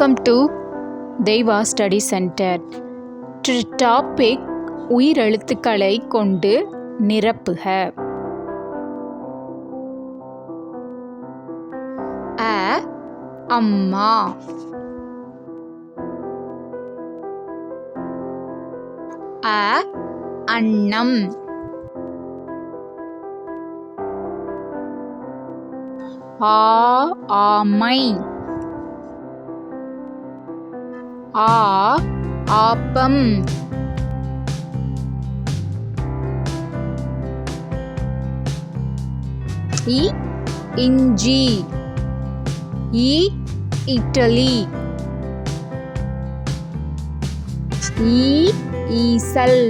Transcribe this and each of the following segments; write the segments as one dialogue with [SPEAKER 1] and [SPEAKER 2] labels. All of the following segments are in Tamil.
[SPEAKER 1] Welcome to Deiva study centre topic உயிரெழுத்துக்களை கொண்டு நிரப்புக. அ அம்மா. அ அன்னம். ஆ ஆமை. ஆ ஆப்பம். இ இஞ்சி. இ இட்டலி. ஈ ஈசல்.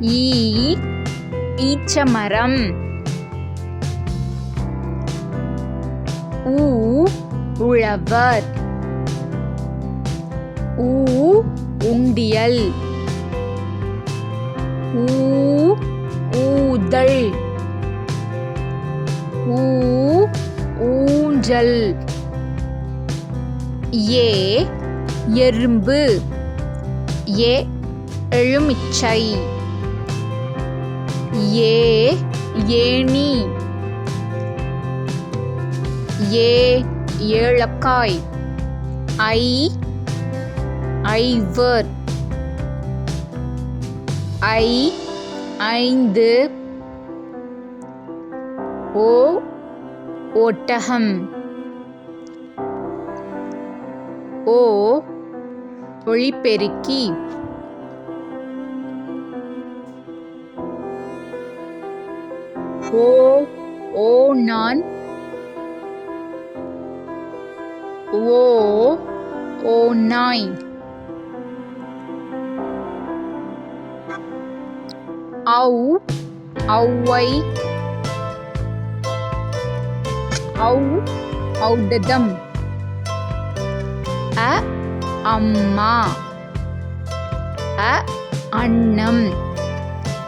[SPEAKER 1] ஈ ஈச்சமரம் ஊ உழவர். ஊ உண்டியல். ஊ ஊதல். ஊ ஊஞ்சல். ஏ எறும்பு. ஏ எலுமிச்சை ஏ ஏணி. ஏ ஏலக்காய். ஐ ஐவர். ஐ ஐந்து. ஓ ஒட்டகம். ஓ ஒளிப்பெருக்கி. ஓ ஓ நான். ஓ ஓ நாய். ஔ ஔவை ஔ ஔடதம். அ அம்மா. அ அன்னம்.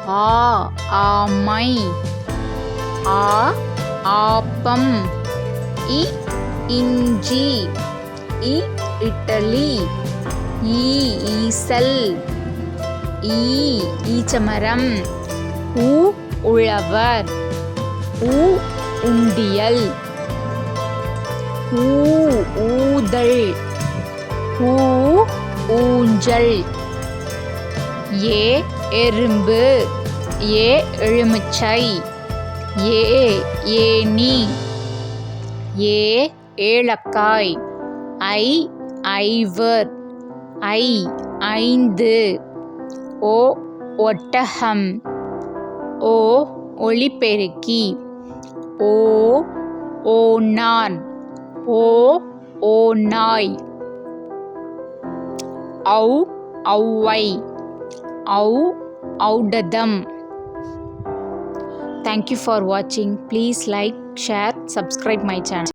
[SPEAKER 1] ஆ ஆமை. ஆ ஆப்பம். இ இஞ்சி. இ இட்டலி. ஈ ஈசல். ஈ ஈச்சமரம். ஊ உழவர். ஊ உண்டியல். ஊ ஊதல். ஊ ஊஞ்சல். ஏ எறும்பு. ஏ எலுமிச்சை. ஏ ஏனி ஏ ஏலக்காய். ஐ ஐவர். ஐ ஐந்து. ஓ ஒட்டகம். ஓ ஒளிப்பெருக்கி. ஓ ஓ நான் ஓ ஓ நாய் ஔ ஔவை. ஔ ஔடதம். தேங்க்யூ ஃபார் வாட்சிங் please like share subscribe my channel